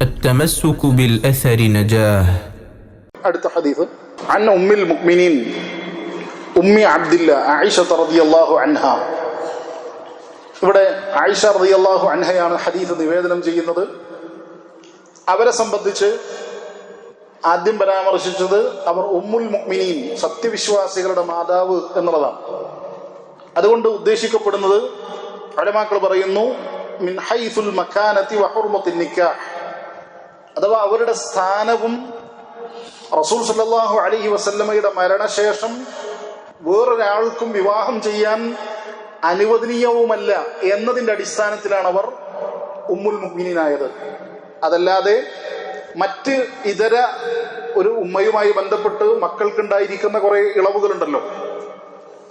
التمسك بالأثر نجاه അടുത്ത ഹദീസ് عن أم المؤمنين أم عبد الله عائشة رضي الله عنها ഇവിടെ ആയിഷ റളിയല്ലാഹു അൻഹയാണ് ഹദീസ് നിവേദനം ചെയ്യുന്നത് അവരെ സംബന്ധിച്ച് ആദ്യം പരാമർശിച്ചത് അവർ ഉമ്മുൽ മുഅ്മിനീൻ സത്യവിശ്വാസികളുടെ മാതാവ് എന്നുള്ളതാണ് അതുകൊണ്ട് ഉദ്ദേശിക്കപ്പെടുന്നത് അലമാക്കൾ പറയുന്നു മിൻ ഹൈഫുൽ മക്കാനത്തി വഹുർമത്തിൻ നിക്കാഹ് അഥവാ അവരുടെ സ്ഥാനവും റസൂൽ സല്ലാഹു അലഹി വസല്ലമയുടെ മരണശേഷം വേറൊരാൾക്കും വിവാഹം ചെയ്യാൻ അനുവദനീയവുമല്ല എന്നതിന്റെ അടിസ്ഥാനത്തിലാണ് അവർ ഉമ്മുൽ മുഗ്മിനായത് അതല്ലാതെ മറ്റ് ഇതര ഒരു ഉമ്മയുമായി ബന്ധപ്പെട്ട് മക്കൾക്കുണ്ടായിരിക്കുന്ന കുറെ ഇളവുകളുണ്ടല്ലോ.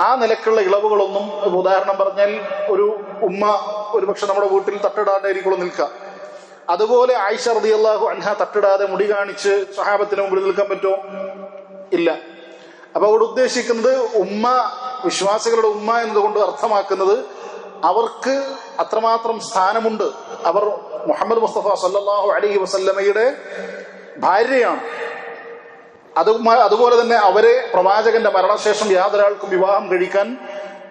ആ നിലക്കുള്ള ഇളവുകളൊന്നും ഉദാഹരണം പറഞ്ഞാൽ ഒരു ഉമ്മ ഒരുപക്ഷെ നമ്മുടെ വീട്ടിൽ തട്ടിടാണ്ടായിരിക്കുള്ളൂ നിൽക്കുക. അതുപോലെ ആയിഷ റളിയല്ലാഹു അൻഹ തട്ടിടാതെ മുടി കാണിച്ച് സഹാബത്തിന് മുമ്പിൽ നിൽക്കാൻ പറ്റുമോ? ഇല്ല. അപ്പൊ അവിടെ ഉദ്ദേശിക്കുന്നത് ഉമ്മ വിശ്വാസികളുടെ ഉമ്മ എന്നതുകൊണ്ട് അർത്ഥമാക്കുന്നത് അവർക്ക് അത്രമാത്രം സ്ഥാനമുണ്ട്. അവർ മുഹമ്മദ് മുസ്തഫ സല്ലാഹു അലഹി വസല്ലമയുടെ ഭാര്യയാണ്. അത് അതുപോലെ തന്നെ അവരെ പ്രവാചകന്റെ മരണശേഷം യാതൊരാൾക്കും വിവാഹം കഴിക്കാൻ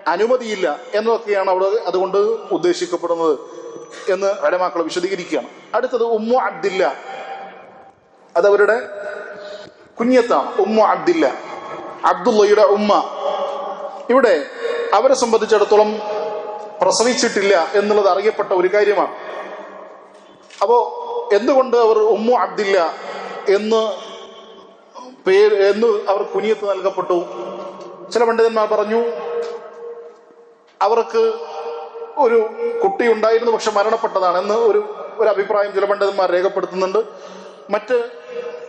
അനുമതിയില്ല എന്നതൊക്കെയാണ് അവിടെ അതുകൊണ്ട് ഉദ്ദേശിക്കപ്പെടുന്നത്. എന്ന് അലമാക്കൾ വിശദീകരിക്കുകയാണ്. അടുത്തത് ഉമ്മു അബ്ദില്ല. അതവരുടെ കുഞ്ഞത്താണ് ഉമ്മു അബ്ദില്ല. അബ്ദുള്ളയുടെ ഉമ്മ. ഇവിടെ അവരെ സംബന്ധിച്ചിടത്തോളം പ്രസവിച്ചിട്ടില്ല എന്നുള്ളത് അറിയപ്പെട്ട ഒരു കാര്യമാണ്. അപ്പോ എന്തുകൊണ്ട് അവർ ഉമ്മു അബ്ദില്ല എന്ന് പേര് എന്ന് അവർ കുനിയത്ത് നൽകപ്പെട്ടു? ചില പണ്ഡിതന്മാർ പറഞ്ഞു അവർക്ക് ഒരു കുട്ടി ഉണ്ടായിരുന്നു പക്ഷെ മരണപ്പെട്ടതാണ് എന്ന് ഒരു ഒരു അഭിപ്രായം ചില പണ്ഡിതന്മാർ രേഖപ്പെടുത്തുന്നുണ്ട്. മറ്റ്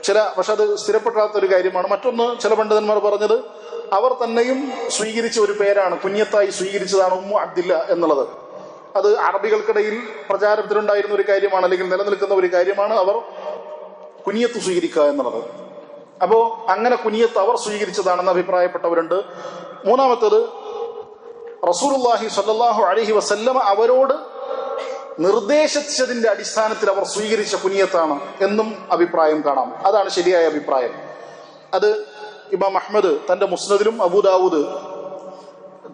ചില പക്ഷെ അത് സ്ഥിരപ്പെടാത്ത ഒരു കാര്യമാണ്. മറ്റൊന്ന് ചില പണ്ഡിതന്മാർ പറഞ്ഞത് അവർ തന്നെയും സ്വീകരിച്ച ഒരു പേരാണ്. കുഞ്ഞത്തായി സ്വീകരിച്ചതാണ് ഉമ്മു അബ്ദില്ല എന്നുള്ളത്. അത് അറബികൾക്കിടയിൽ പ്രചാരത്തിലുണ്ടായിരുന്ന ഒരു കാര്യമാണ് അല്ലെങ്കിൽ നിലനിൽക്കുന്ന ഒരു കാര്യമാണ് അവർ കുനിയത്ത് സ്വീകരിക്കുക എന്നുള്ളത്. അപ്പോ അങ്ങനെ കുനിയത്ത് അവർ സ്വീകരിച്ചതാണെന്ന് അഭിപ്രായപ്പെട്ടവരുണ്ട്. മൂന്നാമത്തേത് റസൂലുള്ളാഹി സല്ലാഹു അലഹി വസല്ലമ അവരോട് നിർദ്ദേശിച്ചതിന്റെ അടിസ്ഥാനത്തിൽ അവർ സ്വീകരിച്ച കുനിയത്താണ് എന്നും അഭിപ്രായം കാണാം. അതാണ് ശരിയായ അഭിപ്രായം. അത് ഇമാം അഹ്മദ് തന്റെ മുസ്നദിലും അബൂദാവൂദ്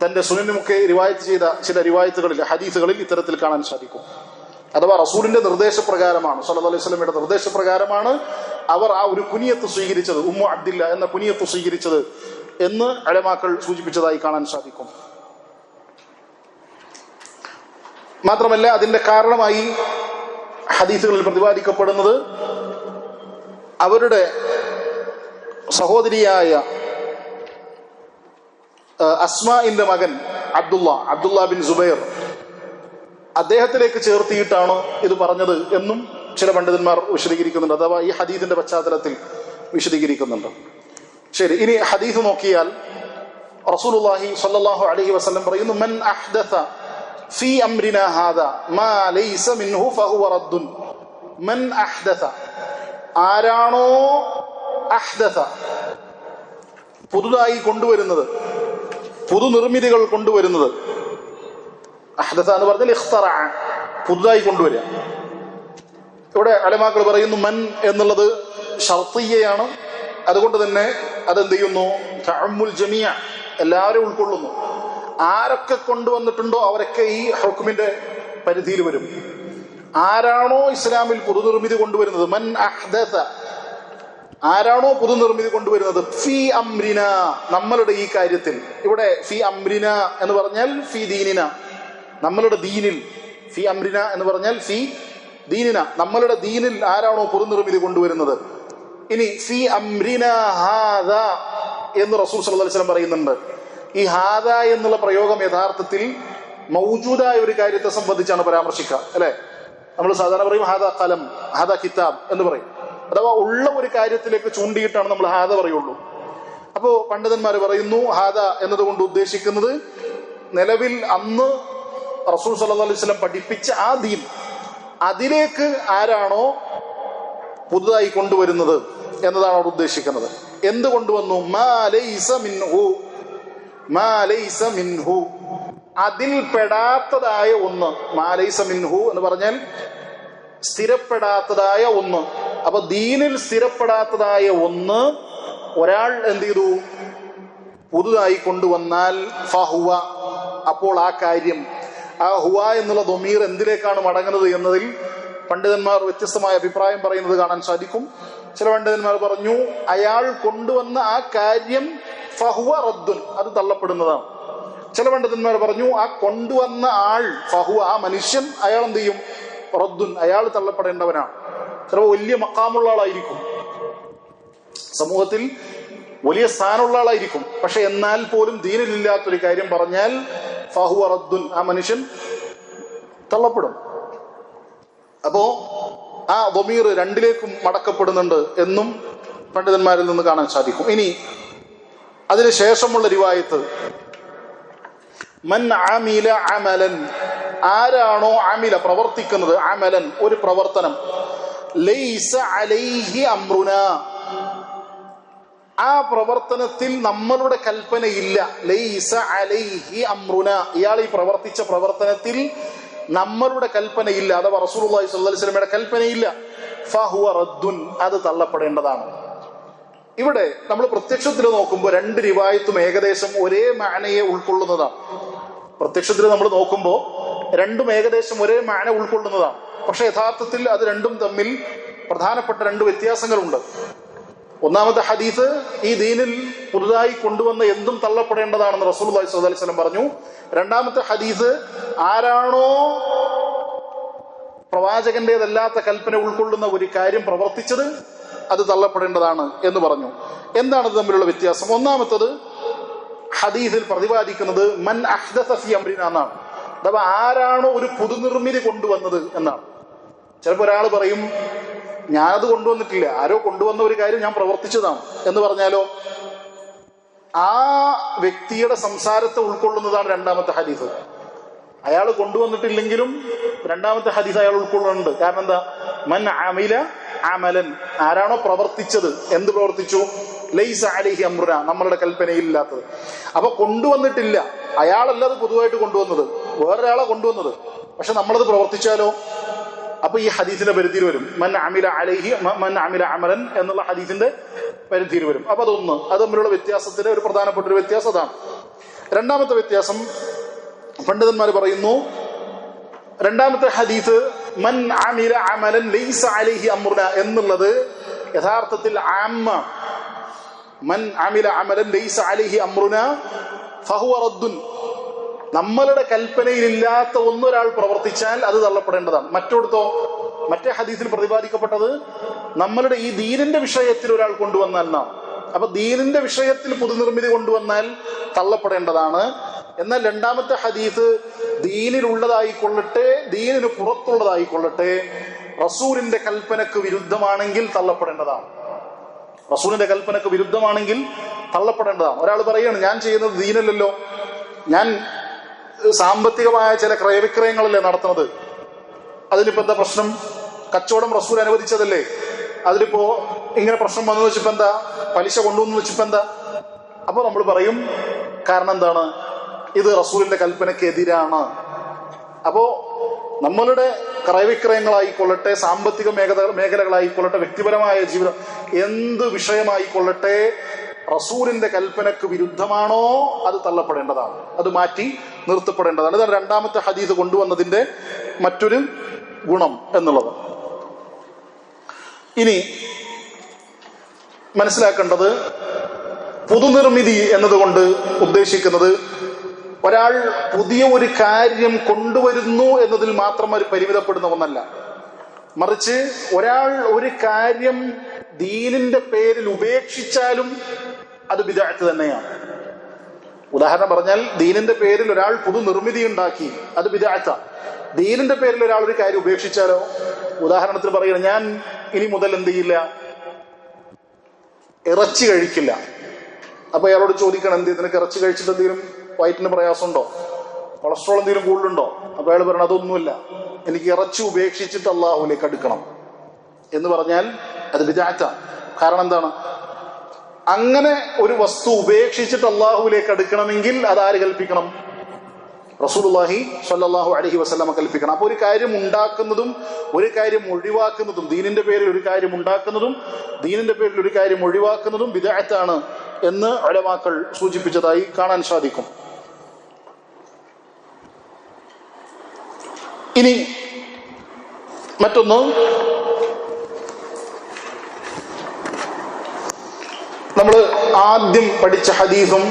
തന്റെ സുനനുമൊക്കെ റിവായത്ത് ചെയ്ത ചില റിവായത്തുകളിൽ ഹദീസുകളിൽ ഇത്തരത്തിൽ കാണാൻ സാധിക്കും. അഥവാ റസൂലിന്റെ നിർദ്ദേശപ്രകാരമാണ് സല്ലു അലൈഹി സ്വലമിയുടെ നിർദ്ദേശപ്രകാരമാണ് അവർ ആ ഒരു കുനിയത്ത് സ്വീകരിച്ചത് ഉമ്മു അബ്ദില്ല എന്ന കുനിയത്ത് സ്വീകരിച്ചത് എന്ന് അലമാക്കൾ സൂചിപ്പിച്ചതായി കാണാൻ സാധിക്കും. മാത്രമല്ല അതിന്റെ കാരണമായി ഹദീസുകളിൽ പ്രതിപാദിക്കപ്പെടുന്നത് അവരുടെ സഹോദരിയായ അസ്മാഇന്റെ മകൻ അബ്ദുള്ള അബ്ദുള്ള ബിൻ സുബൈർ അദ്ദേഹത്തിലേക്ക് ചേർത്തിയിട്ടാണ് ഇത് പറഞ്ഞത് എന്നും ചില പണ്ഡിതന്മാർ വിശദീകരിക്കുന്നുണ്ട് അഥവാ ഈ ഹദീദിന്റെ പശ്ചാത്തലത്തിൽ വിശദീകരിക്കുന്നുണ്ട്. ശരി ഇനി ഹദീസ് നോക്കിയാൽ റസൂലുള്ളാഹി സ്വല്ലല്ലാഹു അലൈഹി വസല്ലം പറയുന്നു മൻ അഹ്ദഥ ഫീ റദ്ദുൻ. മൻ അഹ്ദഥ. ആരാണോ അഹ്ദസ പുതുതായി കൊണ്ടുവരുന്നത് പുതുനിർമ്മിതികൾ കൊണ്ടുവരുന്നത് അഹ്ദസ എന്ന് പറഞ്ഞാൽ ഇഖ്തറ പുതുതായി കൊണ്ടുവരിക. ഇവിടെ അലമാക്കൾ പറയുന്നു മൻ എന്നുള്ളത് ഷർത്തീയയാണ്. അതുകൊണ്ട് തന്നെ അതെന്ത് ചെയ്യുന്നു? തഅമ്മുൽ ജമിയ എല്ലാവരും ഉൾക്കൊള്ളുന്നു. ആരൊക്കെ കൊണ്ടുവന്നിട്ടുണ്ടോ അവരൊക്കെ ഈ ഹുക്മിന്റെ പരിധിയിൽ വരും. ആരാണോ ഇസ്ലാമിൽ പുതുനിർമ്മിതി കൊണ്ടുവരുന്നത്? മൻ അഹ്ദത. ആരാണോ പുതുനിർമ്മിതി കൊണ്ടുവരുന്നത്? ഫി അംരിന. നമ്മളുടെ ഈ കാര്യത്തിൽ. ഇവിടെ ഫി അംരിന എന്ന് പറഞ്ഞാൽ ഫി ദീനിന. നമ്മളുടെ ദീനിൽ. ഫി അംരിന എന്ന് പറഞ്ഞാൽ ഫി ദീനിന. നമ്മളുടെ ദീനിൽ ആരാണോ പുതുനിർമ്മിതി കൊണ്ടുവരുന്നത്? ഇനി ഫി അംരിന ഹാദ എന്ന് റസൂൽ സല്ലല്ലാഹു അലൈഹി വസല്ലം പറയുന്നുണ്ട്. ഈ ഹാദ എന്നുള്ള പ്രയോഗം യഥാർത്ഥത്തിൽ മൗജൂദായ ഒരു കാര്യത്തെ സംബന്ധിച്ചാണ് പരാമർശിക്കുക അല്ലെ? നമ്മൾ സാധാരണ പറയും ഹാദ കലം ഹാദ കിതാബ് എന്ന് പറയും. അഥവാ ഉള്ള ഒരു കാര്യത്തിലേക്ക് ചൂണ്ടിയിട്ടാണ് നമ്മൾ ഹാദ പറയുള്ളൂ. അപ്പോ പണ്ഡിതന്മാർ പറയുന്നു ഹാദ എന്നതുകൊണ്ട് ഉദ്ദേശിക്കുന്നത് നിലവിൽ അന്ന് റസൂൽ സല്ലു അലൈഹി സ്വലം പഠിപ്പിച്ച ആ ദീൻ അതിലേക്ക് ആരാണോ പുതുതായി കൊണ്ടുവരുന്നത് എന്നതാണ് അവർ ഉദ്ദേശിക്കുന്നത്. എന്ത് കൊണ്ടുവന്നു മാ ലൈസ മിൻഹു. അതിൽ പെടാത്തതായ ഒന്ന്. മാലൈസ മിൻഹു എന്ന് പറഞ്ഞാൽ സ്ഥിരപ്പെടാത്തതായ ഒന്ന്. അപ്പൊ ദീനിൽ സ്ഥിരപ്പെടാത്തതായ ഒന്ന് ഒരാൾ എന്ത് ചെയ്തു? പുതുതായി കൊണ്ടുവന്നാൽ ഫഹുവ അപ്പോൾ ആ കാര്യം ആ ഹുവ എന്നുള്ള ദൊമീർ എന്തിലേക്കാണ് മടങ്ങുന്നത് എന്നതിൽ പണ്ഡിതന്മാർ വ്യത്യസ്തമായ അഭിപ്രായം പറയുന്നത് കാണാൻ സാധിക്കും. ചില പണ്ഡിതന്മാർ പറഞ്ഞു അയാൾ കൊണ്ടുവന്ന ആ കാര്യം ഫഹുവ റദ്ദുൻ. അത് തള്ളപ്പെടുന്നതാണ്. ചില പണ്ഡിതന്മാർ പറഞ്ഞു ആ കൊണ്ടുവന്ന ആൾ ഫഹുവ ആ മനുഷ്യൻ അയാൾ എന്ത് ചെയ്യും? റദ്ദുൻ. അയാൾ തള്ളപ്പെടേണ്ടവനാണ്. ചിലപ്പോൾ വലിയ മക്കാമുള്ള ആളായിരിക്കും. സമൂഹത്തിൽ വലിയ സ്ഥാനമുള്ള ആളായിരിക്കും. പക്ഷെ എന്നാൽ പോലും ദീനിലില്ലാത്തൊരു കാര്യം പറഞ്ഞാൽ ഫഹു റദ്ദുൻ ആ മനുഷ്യൻ തള്ളപ്പെടും. അപ്പോ ആ ബൊമീർ രണ്ടിലേക്കും മടക്കപ്പെടുന്നുണ്ട് എന്നും പണ്ഡിതന്മാരിൽ നിന്ന് കാണാൻ സാധിക്കും. ഇനി അതിന് ശേഷമുള്ള റിവായത്ത് മൻ ആമില അമലൻ. ആരാണോ അമില പ്രവർത്തിക്കുന്നത്? അമലൻ ഒരു പ്രവർത്തനം. ലൈസ അലൈഹി അമ്രുന. ആ പ്രവർത്തനത്തിൽ നമ്മളുടെ കൽപ്പനയില്ല. ലൈസ അലൈഹി അമ്രുന. ഇയാൾ ഈ പ്രവർത്തിച്ച പ്രവർത്തനത്തിൽ നമ്മളുടെ കൽപ്പനയില്ല. അഥവാ സ്വല്ലല്ലാഹി അലൈഹി വസല്ലമയുടെ കൽപ്പനയില്ല. ഫഹുവ റദ്ദുൻ അത് തള്ളപ്പെടേണ്ടതാണ്. ഇവിടെ നമ്മൾ പ്രത്യക്ഷത്തിൽ നോക്കുമ്പോൾ രണ്ട് റിവായത്തും ഏകദേശം ഒരേ മാനയെ ഉൾക്കൊള്ളുന്നതാണ്. പ്രത്യക്ഷത്തിൽ നമ്മൾ നോക്കുമ്പോൾ രണ്ടും ഏകദേശം ഒരേ മാന ഉൾക്കൊള്ളുന്നതാണ്. പക്ഷെ യഥാർത്ഥത്തിൽ അത് രണ്ടും തമ്മിൽ പ്രധാനപ്പെട്ട രണ്ട് വ്യത്യാസങ്ങളുണ്ട്. ഒന്നാമത്തെ ഹദീസ് ഈ ദീനിൽ പുതുതായി കൊണ്ടുവന്ന എന്തും തള്ളപ്പെടേണ്ടതാണെന്ന് റസൂൽ അലൈഹി സ്വലം പറഞ്ഞു. രണ്ടാമത്തെ ഹദീസ് ആരാണോ പ്രവാചകന്റേതല്ലാത്ത കൽപ്പന ഉൾക്കൊള്ളുന്ന ഒരു കാര്യം പ്രവർത്തിച്ചത് അത് തള്ളപ്പെടേണ്ടതാണ് എന്ന് പറഞ്ഞു. എന്താണ് തമ്മിലുള്ള വ്യത്യാസം? ഒന്നാമത്തത് ഹദീസിൽ പ്രതിപാദിക്കുന്നത് മൻ അഹ്ദസ ഫി അംരിന എന്നാണ്. അഥവാ ആരാണോ ഒരു പുതുനിർമ്മിതി കൊണ്ടുവന്നത് എന്നാണ്. ചിലപ്പോൾ ഒരാൾ പറയും ഞാനത് കൊണ്ടുവന്നിട്ടില്ല. ആരോ കൊണ്ടുവന്ന ഒരു കാര്യം ഞാൻ പ്രവർത്തിച്ചതാണ്. എന്ന് പറഞ്ഞാലോ ആ വ്യക്തിയുടെ സംസാരത്തെ ഉൾക്കൊള്ളുന്നതാണ് രണ്ടാമത്തെ ഹദീസ്. അയാൾ കൊണ്ടുവന്നിട്ടില്ലെങ്കിലും രണ്ടാമത്തെ ഹദീസ് അയാൾ ഉൾക്കൊള്ളുന്നുണ്ട്. കാരണം എന്താ? മൻ അമില അമലൻ ആരാണോ പ്രവർത്തിച്ചത്? എന്ത് പ്രവർത്തിച്ചു? ലൈസ അലിഹി അമ്രുന നമ്മളുടെ കൽപ്പനയില്ലാത്തത് അപ്പൊ കൊണ്ടുവന്നിട്ടില്ല. അയാളല്ല അത് പൊതുവായിട്ട് കൊണ്ടുവന്നത്. വേറൊരാളെ കൊണ്ടുവന്നത്. പക്ഷെ നമ്മളത് പ്രവർത്തിച്ചാലോ? അപ്പൊ ഈ ഹദീസിന്റെ പരിധിയിൽ വരും. മൻ അമില അലൈഹി മൻ അമില അമലൻ എന്നുള്ള ഹദീസിന്റെ പരിധിയിൽ വരും. അപ്പൊ അതൊന്ന് അത് തമ്മിലുള്ള വ്യത്യാസത്തിന്റെ ഒരു പ്രധാനപ്പെട്ട ഒരു വ്യത്യാസം അതാണ്. രണ്ടാമത്തെ വ്യത്യാസം പണ്ഡിതന്മാർ പറയുന്നു രണ്ടാമത്തെ ഹദീസ് മൻ അമില അമലൻ ലൈസ അലൈഹി അമ്രുന എന്നുള്ളത് യഥാർത്ഥത്തിൽ ആമ്മ മൻ അമില അമലൻ ലൈസ അലൈഹി അമ്രുന ഫഹുവ റദ്ദുൻ നമ്മളുടെ കൽപ്പനയിലില്ലാത്ത ഒന്നൊരാൾ പ്രവർത്തിച്ചാൽ അത് തള്ളപ്പെടേണ്ടതാണ്. മറ്റോടത്തോ മറ്റേ ഹദീസിൽ പ്രതിപാദിക്കപ്പെട്ടത് നമ്മളുടെ ഈ ദീനിന്റെ വിഷയത്തിൽ ഒരാൾ കൊണ്ടുവന്നാൽ നാം. അപ്പൊ ദീനിന്റെ വിഷയത്തിൽ പുതുനിർമ്മിതി കൊണ്ടുവന്നാൽ തള്ളപ്പെടേണ്ടതാണ്. എന്നാൽ രണ്ടാമത്തെ ഹദീസ് ദീനിലുള്ളതായിക്കൊള്ളട്ടെ ദീനിന് പുറത്തുള്ളതായിക്കൊള്ളട്ടെ റസൂലിന്റെ കൽപ്പനക്ക് വിരുദ്ധമാണെങ്കിൽ തള്ളപ്പെടേണ്ടതാണ്. റസൂലിന്റെ കൽപ്പനക്ക് വിരുദ്ധമാണെങ്കിൽ തള്ളപ്പെടേണ്ടതാണ്. ഒരാൾ പറയാണ് ഞാൻ ചെയ്യുന്നത് ദീനല്ലല്ലോ. ഞാൻ സാമ്പത്തികമായ ചില ക്രയവിക്രയങ്ങളല്ലേ നടത്തുന്നത്? അതിനിപ്പോ എന്താ പ്രശ്നം? കച്ചവടം റസൂൽ അനുവദിച്ചതല്ലേ? അതിലിപ്പോ ഇങ്ങനെ പ്രശ്നം വന്നു വെച്ചപ്പോ എന്താ? പലിശ കൊണ്ടുവന്നു വെച്ചപ്പോ എന്താ? അപ്പൊ നമ്മൾ പറയും കാരണം എന്താണ്? ഇത് റസൂലിന്റെ കൽപ്പനയ്ക്ക് എതിരാണ് അപ്പോ നമ്മളുടെ ക്രയവിക്രയങ്ങളായിക്കൊള്ളട്ടെ സാമ്പത്തിക മേഖല മേഖലകളായിക്കൊള്ളട്ടെ വ്യക്തിപരമായ ജീവിതം എന്ത് വിഷയമായിക്കൊള്ളട്ടെ റസൂലിന്റെ കൽപ്പനക്ക് വിരുദ്ധമാണോ അത് തള്ളപ്പെടേണ്ടതാണ്. അത് മാറ്റി നിർത്തപ്പെടേണ്ടതാണ്. ഇതാണ് രണ്ടാമത്തെ ഹദീസ് കൊണ്ടുവന്നതിന്റെ മറ്റൊരു ഗുണം എന്നുള്ളത്. ഇനി മനസ്സിലാക്കേണ്ടത് പുതുനിർമ്മിതി എന്നതുകൊണ്ട് ഉദ്ദേശിക്കുന്നത് ഒരാൾ പുതിയ ഒരു കാര്യം കൊണ്ടുവരുന്നു എന്നതിൽ മാത്രം ഒരു പരിമിതപ്പെടുന്ന ഒന്നല്ല. മറിച്ച് ഒരാൾ ഒരു കാര്യം ദീനിന്റെ പേരിൽ ഉപേക്ഷിച്ചാലും അത് വിദാഴ്ത്ത് തന്നെയാണ്. ഉദാഹരണം പറഞ്ഞാൽ ദീനിന്റെ പേരിൽ ഒരാൾ പുതു നിർമ്മിതി ഉണ്ടാക്കി അത് വിദാഴ്ത്ത ദീനിന്റെ പേരിൽ ഒരാൾ ഒരു കാര്യം ഉപേക്ഷിച്ചാലോ? ഉദാഹരണത്തിന് പറയുന്നത് ഞാൻ ഇനി മുതൽ എന്ത് ചെയ്യില്ല? ഇറച്ചി കഴിക്കില്ല. അപ്പൊ അയാളോട് ചോദിക്കണം എന്ത് നിനക്ക് ഇറച്ചി കഴിച്ചിട്ട് എന്തെങ്കിലും വയറ്റിന് പ്രയാസമുണ്ടോ? കൊളസ്ട്രോൾ എന്തെങ്കിലും കൂടുതലുണ്ടോ? അപ്പൊ അയാൾ പറയണം അതൊന്നുമില്ല. എനിക്ക് ഇറച്ചി ഉപേക്ഷിച്ചിട്ട് അള്ളാഹുലേക്ക് അടുക്കണം. എന്ന് പറഞ്ഞാൽ അത് വിചാരിച്ച കാരണം എന്താണ്? അങ്ങനെ ഒരു വസ്തു ഉപേക്ഷിച്ചിട്ട് അള്ളാഹുവിലേക്ക് അടുക്കണമെങ്കിൽ അത് ആര് കൽപ്പിക്കണം? റസൂലുള്ളാഹി സല്ലാഹു അലഹി വസല്ലമ കൽപ്പിക്കണം. അപ്പോൾ ഒരു കാര്യം ഉണ്ടാക്കുന്നതും ഒരു കാര്യം ഒഴിവാക്കുന്നതും ദീനിന്റെ പേരിൽ ഒരു കാര്യം ഉണ്ടാക്കുന്നതും ദീനിന്റെ പേരിൽ ഒരു കാര്യം ഒഴിവാക്കുന്നതും വിദേഹത്താണ് എന്ന് അലമാക്കൾ സൂചിപ്പിച്ചതായി കാണാൻ സാധിക്കും. ഇനി മറ്റൊന്ന് നമ്മൾ ആദ്യം പഠിച്ച ഹദീസും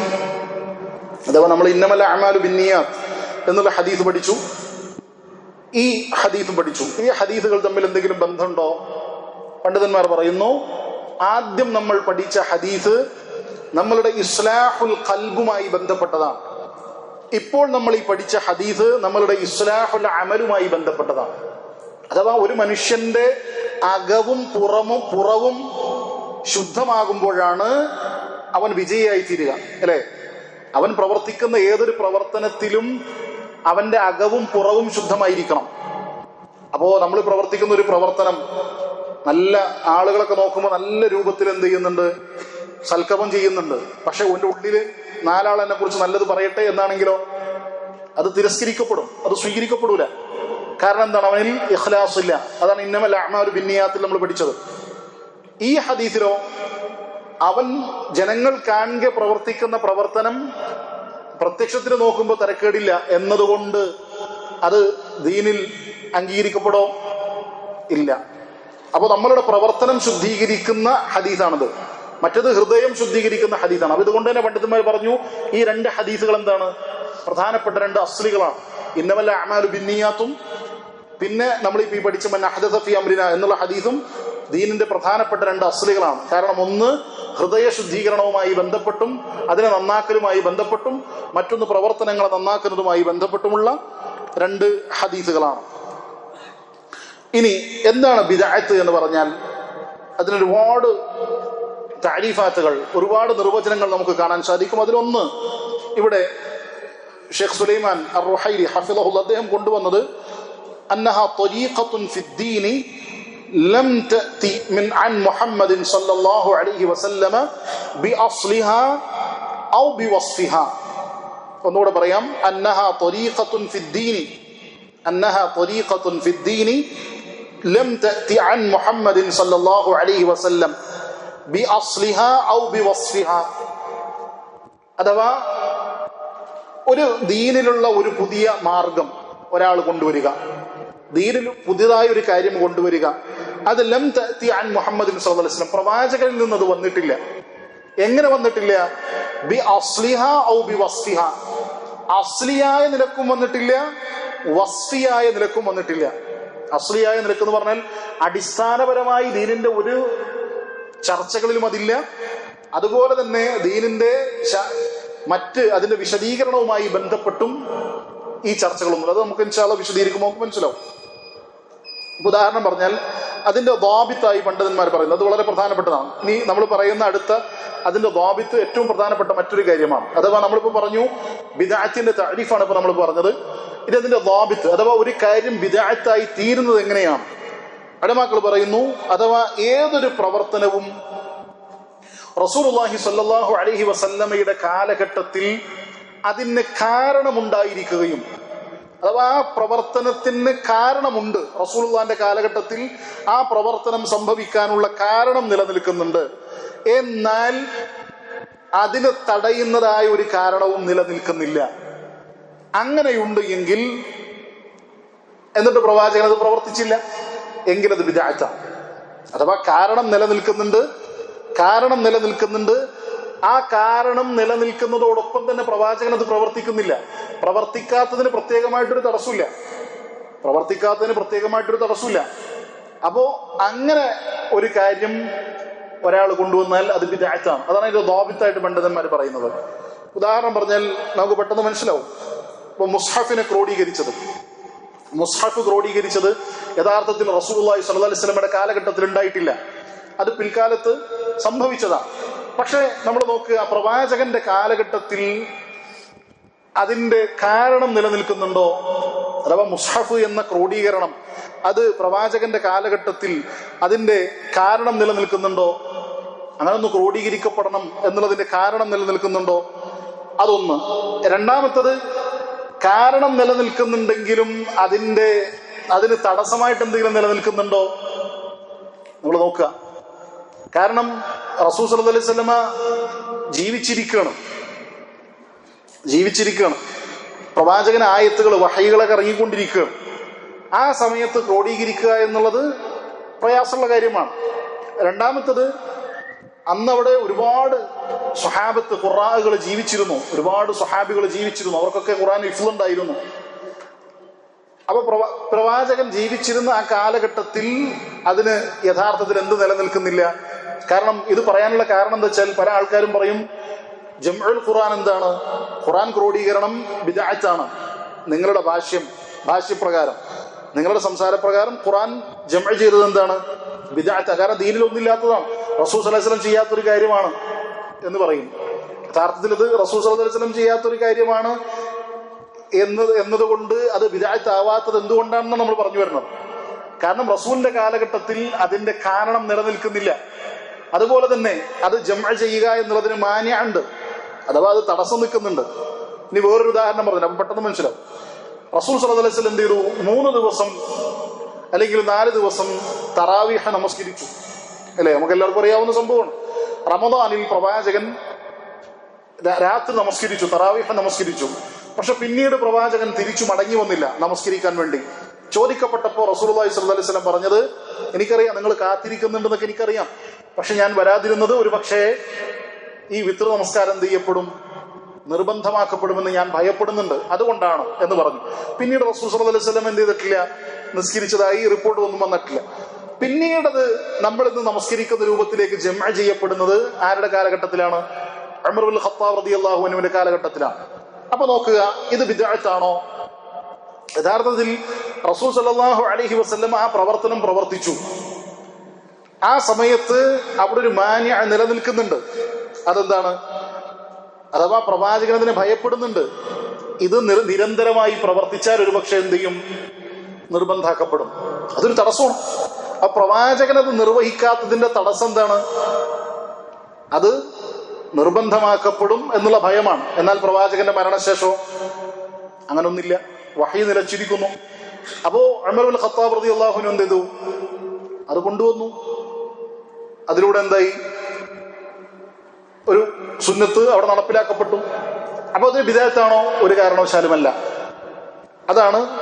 അഥവാ നമ്മൾ ഇന്നമല അമാലു ബിന്നിയ എന്നുള്ള ഹദീസ് പഠിച്ചു. ഈ ഹദീസ് പഠിച്ചു. ഈ ഹദീസുകൾ തമ്മിൽ എന്തെങ്കിലും ബന്ധമുണ്ടോ? പണ്ഡിതന്മാർ പറയുന്നു ആദ്യം നമ്മൾ പഠിച്ച ഹദീസ് നമ്മളുടെ ഇസ്ലാഹുൽ കൽബുമായി ബന്ധപ്പെട്ടതാണ്. ഇപ്പോൾ നമ്മൾ ഈ പഠിച്ച ഹദീസ് നമ്മളുടെ ഇസ്ലാഹുൽ അമലുമായി ബന്ധപ്പെട്ടതാണ്. അഥവാ ഒരു മനുഷ്യന്റെ അകവും പുറമും പുറവും ശുദ്ധമാകുമ്പോഴാണ് അവൻ വിജയിയായി തീരുക അല്ലേ? അവൻ പ്രവർത്തിക്കുന്ന ഏതൊരു പ്രവർത്തനത്തിലും അവന്റെ അകവും പുറവും ശുദ്ധമായിരിക്കണം. അപ്പോ നമ്മൾ പ്രവർത്തിക്കുന്ന ഒരു പ്രവർത്തനം നല്ല ആളുകളൊക്കെ നോക്കുമ്പോൾ നല്ല രൂപത്തിൽ എന്ത് ചെയ്യുന്നുണ്ട്? സൽക്കമം ചെയ്യുന്നുണ്ട്. പക്ഷെ എന്റെ ഉള്ളിൽ നാലാൾ എന്നെ കുറിച്ച് നല്ലത് പറയട്ടെ എന്നാണെങ്കിലോ അത് തിരസ്കരിക്കപ്പെടും. അത് സ്വീകരിക്കപ്പെടൂല. കാരണം എന്താണ്? അവനിൽ ഇഖ്ലാസ് ഇല്ല. അതാണ് അമ്മ ഒരു ഭിന്നിയാത്തിൽ നമ്മൾ പഠിച്ചത്. ഈ ഹദീസിലോ അവൻ ജനങ്ങൾ കാണുക പ്രവർത്തിക്കുന്ന പ്രവർത്തനം പ്രത്യക്ഷത്തിന് നോക്കുമ്പോൾ തരക്കേടില്ല എന്നതുകൊണ്ട് അത് ദീനിൽ അംഗീകരിക്കപ്പെടോ ഇല്ല. അപ്പോൾ നമ്മളുടെ പ്രവർത്തനം ശുദ്ധീകരിക്കുന്ന ഹദീസാണിത്. മറ്റത് ഹൃദയം ശുദ്ധീകരിക്കുന്ന ഹദീസാണ്. അപ്പൊ ഇതുകൊണ്ട് തന്നെ പണ്ഡിതന്മാർ പറഞ്ഞു ഈ രണ്ട് ഹദീസുകൾ എന്താണ്? പ്രധാനപ്പെട്ട രണ്ട് അസ്ലികളാണ്. ഇന്നവല്ല അമാലു ബിന്നിയാത്തും പിന്നെ നമ്മൾ ഈ പഠിച്ച മന്നഹദഫി അമ്രിന എന്നുള്ള ഹദീസും ദീനിന്റെ പ്രധാനപ്പെട്ട രണ്ട് അസ്ലികളാണ്. കാരണം ഒന്ന് ഹൃദയ ശുദ്ധീകരണവുമായി ബന്ധപ്പെട്ടും അതിനെ നന്നാക്കലുമായി ബന്ധപ്പെട്ടും മറ്റൊന്ന് പ്രവർത്തനങ്ങളെ നന്നാക്കുന്നതുമായി ബന്ധപ്പെട്ടുമുള്ള രണ്ട് ഹദീസുകളാണ്. ഇനി എന്താണ് ബിദായത്ത് എന്ന് പറഞ്ഞാൽ അതിനൊരുപാട് താരീഫാത്തുകൾ ഒരുപാട് നിർവചനങ്ങൾ നമുക്ക് കാണാൻ സാധിക്കും. അതിലൊന്ന് ഇവിടെ ഷെയ്ഖ് സുലൈമാൻ അർ റുഹൈരി ഹഫിദഹുൽ അദ്ദേഹം കൊണ്ടുവന്നത് അന്നഹ ത്വരീഖത്തുൻ ഫിദ്ദീനി ലം തഅതി മിൻ അൻ മുഹമ്മദിൻ സല്ലല്ലാഹു അലൈഹി വസല്ലമ ബിഅസ്ലിഹാ ഔ ബിവസ്ഫിഹാ. ഒന്നുകൂടെ പറയാം. അന്നഹ ത്വരീഖത്തുൻ ഫിദ്ദീനി അന്നഹ ത്വരീഖത്തുൻ ഫിദ്ദീനി ലം തഅതി അൻ മുഹമ്മദിൻ സല്ലല്ലാഹു അലൈഹി വസല്ലം ബിഅസ്ലിഹാ ഔ ബി വസ്ലിഹ. അഥവാ ഒരു ദീനിലുള്ള ഒരു പുതിയ മാർഗം ഒരാൾ കൊണ്ടുവരിക. ദീനിൽ പുതിയതായ ഒരു കാര്യം കൊണ്ടുവരിക. അത് ലം തഅതി അൻ മുഹമ്മദ് സല്ലല്ലാഹു പ്രവാചകനിൽ നിന്ന് അത് വന്നിട്ടില്ല. എങ്ങനെ വന്നിട്ടില്ല? ബി അസ്ലിഹ ഔ ബി വസ്ലിഹ. അസ്ലിയായ നിലക്കും വന്നിട്ടില്ല വസ്ഫിയായ നിലക്കും വന്നിട്ടില്ല. അസ്ലിയായ നിലയ്ക്ക് എന്ന് പറഞ്ഞാൽ അടിസ്ഥാനപരമായി ദീനിന്റെ ഒരു ചർച്ചകളിലും അതില്ല. അതുപോലെ തന്നെ ദീനിന്റെ മറ്റ് അതിന്റെ വിശദീകരണവുമായി ബന്ധപ്പെട്ടും ഈ ചർച്ചകളൊന്നും അത് നമുക്ക് ഇൻഷാല്ല വിശദീകരിക്കുമ്പോൾ നമുക്ക് മനസ്സിലാവും. ഉദാഹരണം പറഞ്ഞാൽ അതിന്റെ ദ്വാബിത്തായി പണ്ഡിതന്മാർ പറയുന്നത് അത് വളരെ പ്രധാനപ്പെട്ടതാണ്. നീ നമ്മൾ പറയുന്ന അടുത്ത അതിന്റെ ദ്വാബിത്ത് ഏറ്റവും പ്രധാനപ്പെട്ട മറ്റൊരു കാര്യമാണ്. അഥവാ നമ്മളിപ്പോ പറഞ്ഞു ബിദാത്തിന്റെ താരിഫാണ് ഇപ്പൊ നമ്മൾ പറഞ്ഞത്. ഇത് അതിന്റെ ദ്വാബിത്ത് അഥവാ ഒരു കാര്യം ബിദാത്തായി തീരുന്നത് എങ്ങനെയാണ്? അടമാക്കൾ പറയുന്നു അഥവാ ഏതൊരു പ്രവർത്തനവും റസൂലുള്ളാഹി സല്ലാഹു അലഹി വസല്ലമയുടെ കാലഘട്ടത്തിൽ അതിന് കാരണമുണ്ടായിരിക്കുകയും അഥവാ ആ പ്രവർത്തനത്തിന് കാരണമുണ്ട്. റസൂലുള്ളാന്റെ കാലഘട്ടത്തിൽ ആ പ്രവർത്തനം സംഭവിക്കാനുള്ള കാരണം നിലനിൽക്കുന്നുണ്ട്. എന്നാൽ അതിന് തടയുന്നതായ ഒരു കാരണവും നിലനിൽക്കുന്നില്ല. അങ്ങനെയുണ്ട് എങ്കിൽ എന്നിട്ട് പ്രവാചകൻ അത് പ്രവർത്തിച്ചില്ല. എങ്കിൽ അത് വിദാഴ്ത്താണ് അഥവാ കാരണം നിലനിൽക്കുന്നുണ്ട് കാരണം നിലനിൽക്കുന്നുണ്ട് ആ കാരണം നിലനിൽക്കുന്നതോടൊപ്പം തന്നെ പ്രവാചകൻ അത് പ്രവർത്തിക്കുന്നില്ല. പ്രവർത്തിക്കാത്തതിന് പ്രത്യേകമായിട്ടൊരു തടസ്സമില്ല. പ്രവർത്തിക്കാത്തതിന് പ്രത്യേകമായിട്ടൊരു തടസ്സമില്ല. അപ്പോ അങ്ങനെ ഒരു കാര്യം ഒരാൾ കൊണ്ടുവന്നാൽ അത് വിദാഴ്ത്താണ് അതാണ് ഇത് ദോബിത്തായിട്ട് പണ്ഡിതന്മാർ പറയുന്നത്. ഉദാഹരണം പറഞ്ഞാൽ നമുക്ക് പെട്ടെന്ന് മനസ്സിലാവും. ഇപ്പൊ മുസ്ഹഫിനെ ക്രോഡീകരിച്ചത്. മുസ്ഹഫ് ക്രോഡീകരിച്ചത് യഥാർത്ഥത്തിൽ റസൂലുള്ളാഹി സ്വല്ലല്ലാഹി അലൈഹി സ്വലമയുടെ കാലഘട്ടത്തിൽ ഉണ്ടായിട്ടില്ല അത് പിൽക്കാലത്ത് സംഭവിച്ചതാ. പക്ഷേ നമ്മൾ നോക്കുക പ്രവാചകന്റെ കാലഘട്ടത്തിൽ അതിന്റെ കാരണം നിലനിൽക്കുന്നുണ്ടോ? അഥവാ മുസ്ഹഫ് എന്ന ക്രോഡീകരണം അത് പ്രവാചകന്റെ കാലഘട്ടത്തിൽ അതിന്റെ കാരണം നിലനിൽക്കുന്നുണ്ടോ? അങ്ങനെ ഒന്ന് ക്രോഡീകരിക്കപ്പെടണം എന്നുള്ളതിന്റെ കാരണം നിലനിൽക്കുന്നുണ്ടോ? അതൊന്ന്. രണ്ടാമത്തത് കാരണം നിലനിൽക്കുന്നുണ്ടെങ്കിലും അതിന്റെ അതിന് തടസ്സമായിട്ട് എന്തെങ്കിലും നിലനിൽക്കുന്നുണ്ടോ? നമ്മൾ നോക്കുക. കാരണം റസൂ സല്ലല്ലാഹു അലൈഹി സ്വലമ ജീവിച്ചിരിക്കുകയാണ് ജീവിച്ചിരിക്കുകയാണ് പ്രവാചകൻ ആയത്തുകൾ വഹൈകളൊക്കെ ഇറങ്ങിക്കൊണ്ടിരിക്കുകയാണ്. ആ സമയത്ത് ക്രോഡീകരിക്കുക എന്നുള്ളത് പ്രയാസമുള്ള കാര്യമാണ്. രണ്ടാമത്തത് അന്നവിടെ ഒരുപാട് സ്വഹാബത്ത് ഖുറാഹുകൾ ജീവിച്ചിരുന്നു. ഒരുപാട് സ്വഹാബികൾ ജീവിച്ചിരുന്നു. അവർക്കൊക്കെ ഖുറാൻ ഇഫ്ലുണ്ടായിരുന്നു. അപ്പൊ പ്രവാ പ്രവാചകൻ ജീവിച്ചിരുന്ന ആ കാലഘട്ടത്തിൽ അതിന് യഥാർത്ഥത്തിൽ എന്ത് നിലനിൽക്കുന്നില്ല. കാരണം ഇത് പറയാനുള്ള കാരണം എന്താ വെച്ചാൽ പല ആൾക്കാരും പറയും ജംഉൽ ഖുറാൻ എന്താണ്? ഖുറാൻ ക്രോഡീകരണം ബിദാറ്റാണ് നിങ്ങളുടെ ഭാഷ്യം ഭാഷ്യപ്രകാരം. നിങ്ങളുടെ സംസാരപ്രകാരം ഖുറാൻ ജംഅ ചെയ്തത് എന്താണ്? ബിദാറ്റ കാരണം ദീനിൽ ഒന്നില്ലാത്തതാണ് റസൂൽ വസല്ലം ചെയ്യാത്തൊരു കാര്യമാണ് എന്ന് പറയും. യഥാർത്ഥത്തിൽ ഇത് റസൂൽ വസല്ലം ചെയ്യാത്തൊരു കാര്യമാണ് എന്ന് എന്നതുകൊണ്ട് അത് വിദായത്താവാത്തത് എന്തുകൊണ്ടാണെന്ന് നമ്മൾ പറഞ്ഞു വരുന്നത്. കാരണം റസൂലിന്റെ കാലഘട്ടത്തിൽ അതിന്റെ കാരണം നിലനിൽക്കുന്നില്ല. അതുപോലെ തന്നെ അത് ജമ ചെയ്യുക എന്നുള്ളതിന് മാന്യുണ്ട് അഥവാ അത് തടസ്സം നിൽക്കുന്നുണ്ട്. ഇനി വേറൊരു ഉദാഹരണം പറഞ്ഞു പെട്ടെന്ന് മനസ്സിലാവും. റസൂൽ സല്ലല്ലാഹു അലൈഹി വസല്ലം എന്ത് ചെയ്തു? മൂന്ന് ദിവസം അല്ലെങ്കിൽ നാല് ദിവസം തറാവീഹ നമസ്കരിച്ചു. അല്ലേ? നമുക്ക് എല്ലാവർക്കും അറിയാവുന്ന സംഭവമാണ്. റമദാനിൽ പ്രവാചകൻ രാത്രി നമസ്കരിച്ചു തറാവിഹ നമസ്കരിച്ചു. പക്ഷെ പിന്നീട് പ്രവാചകൻ തിരിച്ചു മടങ്ങി വന്നില്ല നമസ്കരിക്കാൻ വേണ്ടി. ചോദിക്കപ്പെട്ടപ്പോൾ സ്വല്ലല്ലാഹി അലൈഹി വസല്ലം പറഞ്ഞത് എനിക്കറിയാം നിങ്ങൾ കാത്തിരിക്കുന്നുണ്ടെന്നൊക്കെ എനിക്കറിയാം. പക്ഷെ ഞാൻ വരാതിരുന്നത് ഒരു പക്ഷേ ഈ വിത്ര നമസ്കാരം ചെയ്യപ്പെടും? നിർബന്ധമാക്കപ്പെടുമെന്ന് ഞാൻ ഭയപ്പെടുന്നുണ്ട്. അതുകൊണ്ടാണ് എന്ന് പറഞ്ഞു. പിന്നീട് റസൂൽ സല്ലു വസല്ലം എന്ത് ചെയ്തിട്ടില്ല? നിസ്കരിച്ചതായി റിപ്പോർട്ട് ഒന്നും വന്നിട്ടില്ല. പിന്നീട് അത് നമ്മൾ ഇന്ന് നമസ്കരിക്കുന്ന രൂപത്തിലേക്ക് ജമ ചെയ്യപ്പെടുന്നത് ആരുടെ കാലഘട്ടത്തിലാണ്? അമറുൽ ഖത്താബ് അൻഹുവിന്റെ കാലഘട്ടത്തിലാണ്. അപ്പൊ നോക്കുക ഇത് വിദ്യാഴ്ചാണോ യഥാർത്ഥത്തിൽ റസൂൽ സല്ലാഹു അലഹി വസല്ലം ആ പ്രവർത്തനം പ്രവർത്തിച്ചു. ആ സമയത്ത് അവിടെ ഒരു മാന്യ നിലനിൽക്കുന്നുണ്ട്. അതെന്താണ്? അഥവാ പ്രവാചകൻ അതിനെ ഭയപ്പെടുന്നുണ്ട്. ഇത് നിര- നിരന്തരമായി പ്രവർത്തിച്ചാൽ ഒരുപക്ഷെ എന്ത് ചെയ്യും? നിർബന്ധാക്കപ്പെടും. അതൊരു തടസ്സമാണ്. ആ പ്രവാചകൻ അത് നിർവഹിക്കാത്തതിന്റെ തടസ്സം എന്താണ്? അത് നിർബന്ധമാക്കപ്പെടും എന്നുള്ള ഭയമാണ്. എന്നാൽ പ്രവാചകന്റെ മരണശേഷവും അങ്ങനൊന്നില്ല. വഹി നിലച്ചിരിക്കുന്നു. അപ്പോ അമറുൽ ഖത്താബ് റതി അള്ളാഹുനു എന്ത് ചെയ്തു അത് കൊണ്ടുവന്നു. അതിലൂടെ എന്തായി? ഒരു സുന്നത്ത് അവിടെ നടപ്പിലാക്കപ്പെട്ടു. അപ്പൊ അത് വിദേഹത്താണോ ഒരു കാരണവശാലുമല്ല. അതാണ്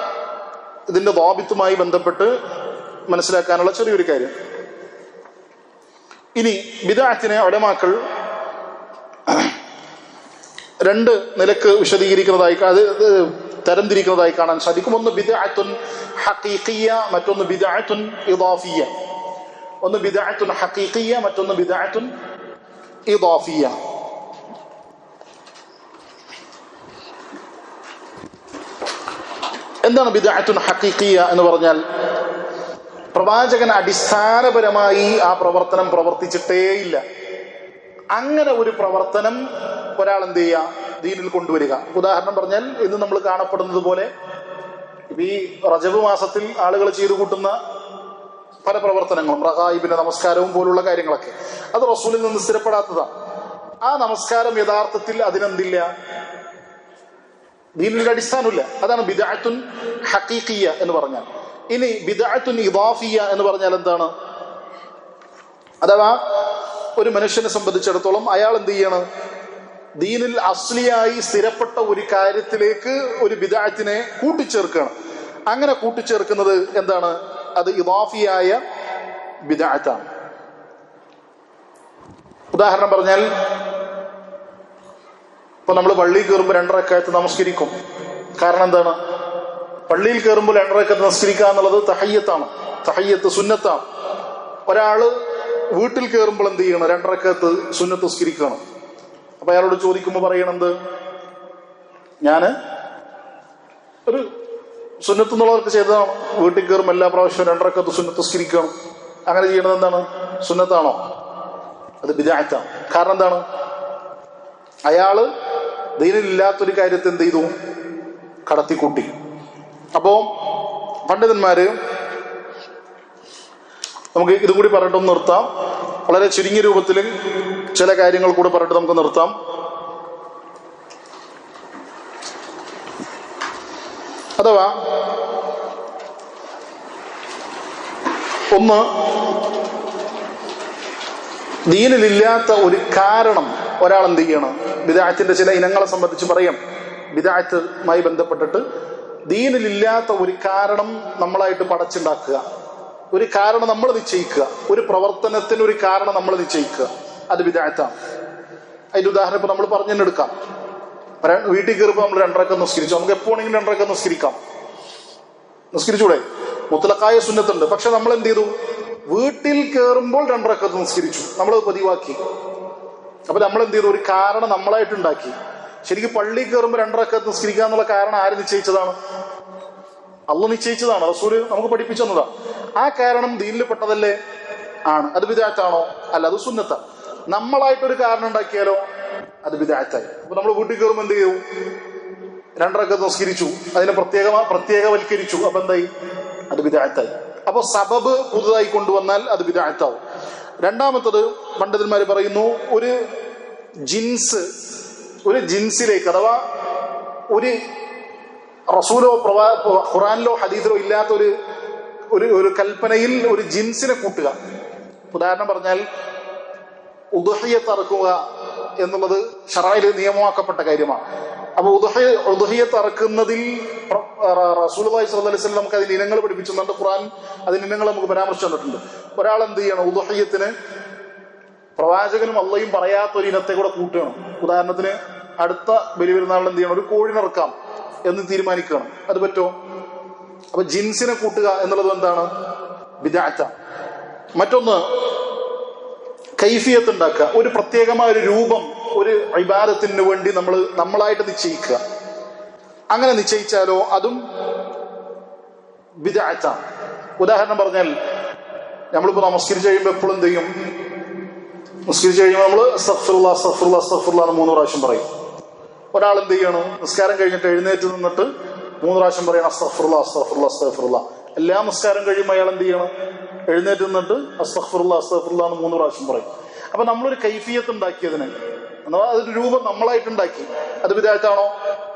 ഇതിന്റെ ദോപിത്തുമായി ബന്ധപ്പെട്ട് മനസ്സിലാക്കാനുള്ള ചെറിയൊരു കാര്യം. ഇനി ബിദാത്തിനെ ഒടമാക്കൾ രണ്ട് നിലയ്ക്ക് വിശദീകരിക്കുന്നതായി അത് തരംതിരിക്കുന്നതായി കാണാൻ സാധിക്കും. ഒന്ന് ബിദാത്തുൻ ഹഖീഖിയ മറ്റൊന്ന് ബിദാത്തുൻ ഇദാഫിയ. ഒന്ന് ബിദാത്തുൻ ഹഖീഖിയ മറ്റൊന്ന് ബിദാത്തുൻ ഇദാഫിയ. എന്താണ് ബിദാത്തുൻ ഹഖീഖിയ എന്ന് പറഞ്ഞാൽ? പ്രവാചകൻ അടിസ്ഥാനപരമായി ആ പ്രവർത്തനം പ്രവർത്തിച്ചിട്ടേയില്ല. അങ്ങനെ ഒരു പ്രവർത്തനം ഒരാൾ എന്ത് ചെയ്യുക ദീനിൽ കൊണ്ടുവരിക. ഉദാഹരണം പറഞ്ഞാൽ ഇന്ന് നമ്മൾ കാണപ്പെടുന്നത് പോലെ ഈ റജബ് മാസത്തിൽ ആളുകൾ ചെയ്തു കൂട്ടുന്ന പല പ്രവർത്തനങ്ങളും റഹായിബിന്റെ നമസ്കാരവും പോലുള്ള കാര്യങ്ങളൊക്കെ. അത് റസൂലിൽ നിന്ന് സ്ഥിരപ്പെടാത്തതാണ് ആ നമസ്കാരം യഥാർത്ഥത്തിൽ അതിനെന്തില്ല? ദീനിന്റെ അടിസ്ഥാനമില്ല. അതാണ് ബിദാത്തുൻ ഹഖീഖിയ എന്ന് പറഞ്ഞാൽ. ഇനി ബിദഅത്തുൻ ഇദാഫിയ എന്ന് പറഞ്ഞാൽ എന്താണ്? അഥവാ ഒരു മനുഷ്യനെ സംബന്ധിച്ചിടത്തോളം അയാൾ എന്ത് ചെയ്യണം? ദീനിൽ അസ്ലിയായി സ്ഥിരപ്പെട്ട ഒരു കാര്യത്തിലേക്ക് ഒരു ബിദായത്തിനെ കൂട്ടിച്ചേർക്കുകയാണ്. അങ്ങനെ കൂട്ടിച്ചേർക്കുന്നത് എന്താണ്? അത് ഇദാഫിയായ ബിദായത്താണ് ഉദാഹരണം പറഞ്ഞാൽ ഇപ്പൊ നമ്മൾ വള്ളി കയറുമ്പോൾ രണ്ടരക്കാലത്ത് നമസ്കരിക്കും. കാരണം എന്താണ്? പള്ളിയിൽ കയറുമ്പോൾ രണ്ടരക്കത്ത് നമസ്കരിക്കുക എന്നുള്ളത് തഹയ്യത്താണ്. തഹയ്യത്ത് സുന്നത്താണ്. ഒരാൾ വീട്ടിൽ കയറുമ്പോൾ എന്ത് ചെയ്യണം? രണ്ടരക്കത്ത് സുന്നത്ത് സ്കരിക്കണം അപ്പൊ അയാളോട് ചോദിക്കുമ്പോൾ പറയണത് ഞാൻ ഒരു സുന്നത്ത് എന്നുള്ളവർക്ക് ചെയ്തതാണ്. വീട്ടിൽ കയറുമ്പോൾ എല്ലാ പ്രാവശ്യവും രണ്ടരക്കത്ത് സുന്നത്ത് സ്കരിക്കണം അങ്ങനെ ചെയ്യണത് എന്താണ്? സുന്നത്താണോ? അത് ബിദാറ്റാണ് കാരണം എന്താണ്? അയാൾ ദൈനിലില്ലാത്തൊരു കാര്യത്തെ എന്ത് ചെയ്തു? കടത്തിക്കൂട്ടി. അപ്പോ പണ്ഡിതന്മാര് നമുക്ക് ഇതും കൂടി പറഞ്ഞിട്ടൊന്ന് നിർത്താം. വളരെ ചുരുങ്ങിയ രൂപത്തിൽ ചില കാര്യങ്ങൾ കൂടെ പറഞ്ഞിട്ട് നമുക്ക് നിർത്താം. അഥവാ ഒന്ന് ദീനിലില്ലാത്ത ഒരു കാരണം ഒരാൾ എന്ത് ചെയ്യണം? വിദാഹത്തിന്റെ ചില ഇനങ്ങളെ സംബന്ധിച്ച് പറയാം. വിദാഹത്തുമായി ബന്ധപ്പെട്ടിട്ട് ദീനിലില്ലാത്ത ഒരു കാരണം നമ്മളായിട്ട് പടച്ചുണ്ടാക്കുക. ഒരു കാരണം നമ്മൾ നിശ്ചയിക്കുക. ഒരു പ്രവർത്തനത്തിന് ഒരു കാരണം നമ്മൾ നിശ്ചയിക്കുക. അത് വിദായത്താണ് അതിന്റെ ഉദാഹരണം ഇപ്പൊ നമ്മൾ പറഞ്ഞു തന്നെ എടുക്കാം. വീട്ടിൽ കയറുമ്പോൾ നമ്മൾ രണ്ടരക്കം നിസ്കരിച്ചു. നമുക്ക് എപ്പോഴെങ്കിലും രണ്ടരക്കം നിസ്കരിക്കാം. നിസ്കരിച്ചൂടെ? മുത്തലക്കായ സുന്നത്തുണ്ട്. പക്ഷെ നമ്മൾ എന്ത് ചെയ്തു? വീട്ടിൽ കയറുമ്പോൾ രണ്ടരക്കത്ത് നിസ്കരിച്ചു. നമ്മൾ പതിവാക്കി. അപ്പൊ നമ്മൾ എന്ത് ചെയ്തു? ഒരു കാരണം നമ്മളായിട്ട് ഉണ്ടാക്കി. ശരിക്കും പള്ളി കയറുമ്പോൾ രണ്ടറക്കത്ത് നിസ്കരിക്കുക എന്നുള്ള കാരണം ആര് നിശ്ചയിച്ചതാണ്? അള്ള നിശ്ചയിച്ചതാണ്. റസൂൽ നമുക്ക് പഠിപ്പിച്ചു തന്നതാ. ആ കാരണം ദീനിൽ പെട്ടതല്ലേ? ആണ്. അത് വിദാറ്റാണോ അല്ല അത് സുന്നത്ത. നമ്മളായിട്ടൊരു കാരണം ഉണ്ടാക്കിയാലോ? അത് വിദാറ്റായി അപ്പൊ നമ്മൾ വീട്ടിൽ കയറുമ്പോൾ എന്ത് ചെയ്യും രണ്ടറക്കത്ത് നിസ്കരിച്ചു. അതിനെ പ്രത്യേക പ്രത്യേകവൽക്കരിച്ചു. അപ്പൊ എന്തായി? അത് വിദാറ്റായി അപ്പൊ സബബ് പുതുതായി കൊണ്ടുവന്നാൽ അത് വിദാറ്റാവും രണ്ടാമത്തത് പണ്ഡിതന്മാർ പറയുന്നു ഒരു ജിൻസ് ഒരു ജിൻസിലേക്ക് അഥവാ ഒരു റസൂലോ പ്രവാ ഖുറാനിലോ ഹദീസിലോ ഇല്ലാത്ത ഒരു ഒരു ഒരു കൽപ്പനയിൽ ഒരു ജിൻസിനെ കൂട്ടുക. ഉദാഹരണം പറഞ്ഞാൽ ഉദുഹയ്യത്ത് തറക്കുക എന്നുള്ളത് ഷറായിൽ നിയമമാക്കപ്പെട്ട കാര്യമാണ്. അപ്പൊ ഉദുഹയ ഉദുഹയ്യത്ത് തറക്കുന്നതിൽ റസൂൽ അലൈഹി നമുക്ക് അതിന് ഇനങ്ങൾ പഠിപ്പിച്ചുന്നുണ്ട് ഖുറാൻ അതിന് ഇനങ്ങൾ നമുക്ക് പരാമർശിച്ചു തന്നിട്ടുണ്ട് ഒരാൾ എന്ത് ചെയ്യണം? ഉദുഹയ്യത്തിന് പ്രവാചകനും അള്ളയും പറയാത്ത ഒരു ഇനത്തെ കൂടെ കൂട്ടുകയാണ്. ഉദാഹരണത്തിന് അടുത്ത ബലി പെരുന്നാളിൽ എന്ത് ചെയ്യണം? ഒരു കോഴിനിറക്കാം എന്ന് തീരുമാനിക്കണം അത് പറ്റുമോ അപ്പൊ ജിൻസിനെ കൂട്ടുക എന്നുള്ളത് എന്താണ്? വിദാച്ച മറ്റൊന്ന് കൈഫിയത്ത് ഉണ്ടാക്കുക. ഒരു പ്രത്യേകമായ ഒരു രൂപം ഒരു ഇബാദത്തിന് വേണ്ടി നമ്മൾ നമ്മളായിട്ട് നിശ്ചയിക്കുക. അങ്ങനെ നിശ്ചയിച്ചാലോ അതും വിദാച്ച ഉദാഹരണം പറഞ്ഞാൽ നമ്മളിപ്പോ നമസ്കരിച്ച് കഴിയുമ്പോൾ എപ്പോഴും ചെയ്യും? നിസ്കരിച്ച് കഴിയുമ്പോൾ നമ്മൾ സഫറുള്ള സഫറുള്ള സഫറുള്ള എന്ന് മൂന്ന് പ്രാവശ്യം പറയും. ഒരാൾ എന്ത് ചെയ്യണം? നിസ്കാരം കഴിഞ്ഞിട്ട് എഴുന്നേറ്റ് നിന്നിട്ട് മൂന്ന് പ്രാവശ്യം പറയണം അസ്തഫറുള്ള അസ്തഫറുള്ള അസ്തഫറുള്ള എല്ലാ നിസ്കാരം കഴിയുമ്പോൾ അയാൾ എന്ത് ചെയ്യണം? എഴുന്നേറ്റ് നിന്നിട്ട് അസ്തഫറുള്ള അസ്തഫറുള്ള എന്ന് മൂന്ന് പ്രാവശ്യം പറയും. അപ്പൊ നമ്മളൊരു കൈഫിയത്ത് ഉണ്ടാക്കിയതിന് എന്നാൽ അതൊരു രൂപം നമ്മളായിട്ട് ഉണ്ടാക്കി. അത് വിദായത്താണോ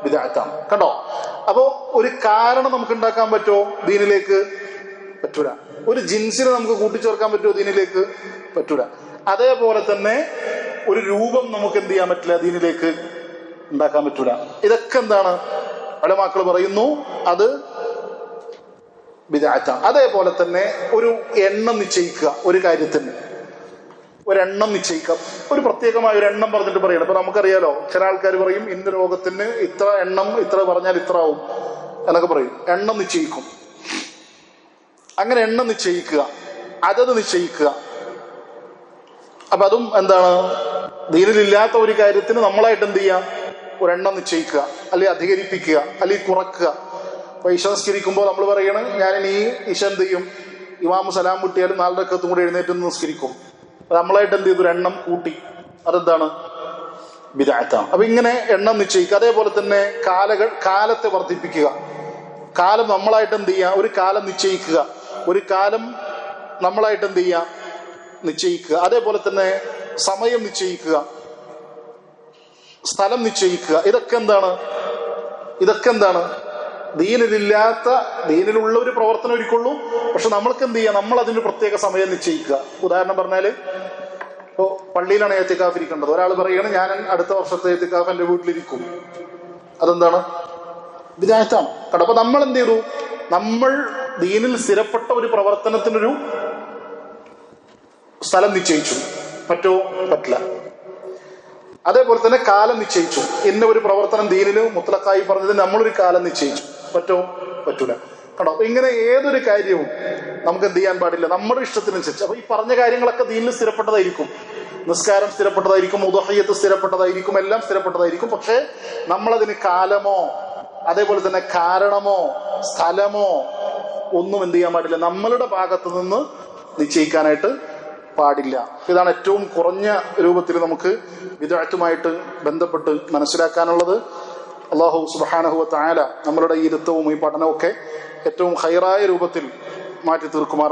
വിദായത്താണ് കണ്ടോ? അപ്പോ ഒരു കാരണം നമുക്ക് ഉണ്ടാക്കാൻ പറ്റുമോ ദീനിലേക്ക്? പറ്റൂല. ഒരു ജിൻസിനെ നമുക്ക് കൂട്ടിച്ചേർക്കാൻ പറ്റുമോ ദീനിലേക്ക്? പറ്റൂല. അതേപോലെ തന്നെ ഒരു രൂപം നമുക്ക് എന്ത് ചെയ്യാൻ പറ്റില്ല ദീനിലേക്ക് ഉണ്ടാക്കാൻ പറ്റൂല. ഇതൊക്കെ എന്താണ്? പല മക്കൾ പറയുന്നു അത് വിദാറ്റാണ് അതേപോലെ തന്നെ ഒരു എണ്ണം നിശ്ചയിക്കുക ഒരു കാര്യത്തിന്. ഒരെണ്ണം നിശ്ചയിക്കാം ഒരു പ്രത്യേകമായ ഒരു എണ്ണം പറഞ്ഞിട്ട് പറയണം. ഇപ്പൊ നമുക്കറിയാലോ ചില ആൾക്കാർ പറയും ഇന്ന രോഗത്തിന് ഇത്ര എണ്ണം ഇത്ര പറഞ്ഞാൽ ഇത്ര ആവും എന്നൊക്കെ പറയും. എണ്ണം നിശ്ചയിക്കും. അങ്ങനെ എണ്ണം നിശ്ചയിക്കുക അതത് നിശ്ചയിക്കുക. അപ്പൊ അതും എന്താണ്? ദീനിലില്ലാത്ത ഒരു കാര്യത്തിന് നമ്മളായിട്ട് എന്ത് ചെയ്യാം? ഒരെണ്ണം നിശ്ചയിക്കുക അല്ലെങ്കിൽ അധികരിപ്പിക്കുക അല്ലെങ്കിൽ കുറക്കുക. അപ്പൊ ഈശ നിസ്കരിക്കുമ്പോൾ നമ്മൾ പറയണ് ഞാൻ ഇനി ഈശ എന്ത് ചെയ്യും? ഇമാമു സലാം മുട്ടിയാലും നാലരക്കത്തും കൂടി എഴുന്നേറ്റ് നിസ്കരിക്കും. നമ്മളായിട്ട് എന്ത് ചെയ്തു? എണ്ണം കൂട്ടി. അതെന്താണ്? വിദായത്താണ് അപ്പൊ ഇങ്ങനെ എണ്ണം നിശ്ചയിക്കുക. അതേപോലെ തന്നെ കാലകൾ കാലത്തെ വർദ്ധിപ്പിക്കുക. കാലം നമ്മളായിട്ട് എന്ത് ചെയ്യുക ഒരു കാലം നിശ്ചയിക്കുക. ഒരു കാലം നമ്മളായിട്ട് എന്ത് ചെയ്യുക നിശ്ചയിക്കുക. അതേപോലെ തന്നെ സമയം നിശ്ചയിക്കുക. സ്ഥലം നിശ്ചയിക്കുക. ഇതൊക്കെ എന്താണ്? ഇതൊക്കെ എന്താണ്? ദീനിലില്ലാത്ത ദീനിലുള്ള ഒരു പ്രവർത്തനം ഒരുക്കുള്ളൂ. പക്ഷെ നമ്മൾക്ക് എന്ത് ചെയ്യാം? നമ്മൾ അതിന് പ്രത്യേക സമയം നിശ്ചയിക്കുക. ഉദാഹരണം പറഞ്ഞാൽ ഇപ്പോ പള്ളിയിലാണ് ഏത്തിക്കാഫ് ഇരിക്കേണ്ടത്. ഒരാൾ പറയുകയാണ് ഞാൻ അടുത്ത വർഷത്തെ ഏത്തിക്കാഫ് എന്റെ വീട്ടിലിരിക്കും. അതെന്താണ്? വിദായത്താണ് കേട്ടോ അപ്പൊ നമ്മൾ എന്ത് ചെയ്തു? നമ്മൾ ദീനിൽ സ്ഥിരപ്പെട്ട ഒരു പ്രവർത്തനത്തിനൊരു സ്ഥലം നിശ്ചയിച്ചു. പറ്റോ? പറ്റില്ല. അതേപോലെ തന്നെ കാലം നിശ്ചയിച്ചു. ഇന്ന ഒരു പ്രവർത്തനം ദീനിന് മുത്തലക്കായി പറഞ്ഞത് നമ്മളൊരു കാലം നിശ്ചയിച്ചു. പറ്റോ? പറ്റൂല. കണ്ടോ? അപ്പൊ ഇങ്ങനെ ഏതൊരു കാര്യവും നമുക്ക് എന്ത് ചെയ്യാൻ പാടില്ല. നമ്മുടെ ഇഷ്ടത്തിനനുസരിച്ച്. അപ്പൊ ഈ പറഞ്ഞ കാര്യങ്ങളൊക്കെ ദീനിൽ സ്ഥിരപ്പെട്ടതായിരിക്കും. നിസ്കാരം സ്ഥിരപ്പെട്ടതായിരിക്കും ഉദഹയ്യത്ത് സ്ഥിരപ്പെട്ടതായിരിക്കും എല്ലാം സ്ഥിരപ്പെട്ടതായിരിക്കും. പക്ഷേ നമ്മളതിന് കാലമോ അതേപോലെ തന്നെ കാരണമോ സ്ഥലമോ ഒന്നും എന്ത് ചെയ്യാൻ പാടില്ല. നമ്മളുടെ ഭാഗത്ത് നിന്ന് നിശ്ചയിക്കാനായിട്ട് പാടില്ല. ഇതാണ് ഏറ്റവും കുറഞ്ഞ രൂപത്തിൽ നമുക്ക് വിദഗ്ധമായിട്ട് ബന്ധപ്പെട്ട് മനസ്സിലാക്കാനുള്ളത്. അള്ളാഹു സുബാനഹുവ തായാല നമ്മളുടെ ഈ ഇരുത്തവും ഈ പഠനവും ഒക്കെ ഏറ്റവും ഹൈറായ രൂപത്തിൽ മാറ്റി തീർക്കുമാർ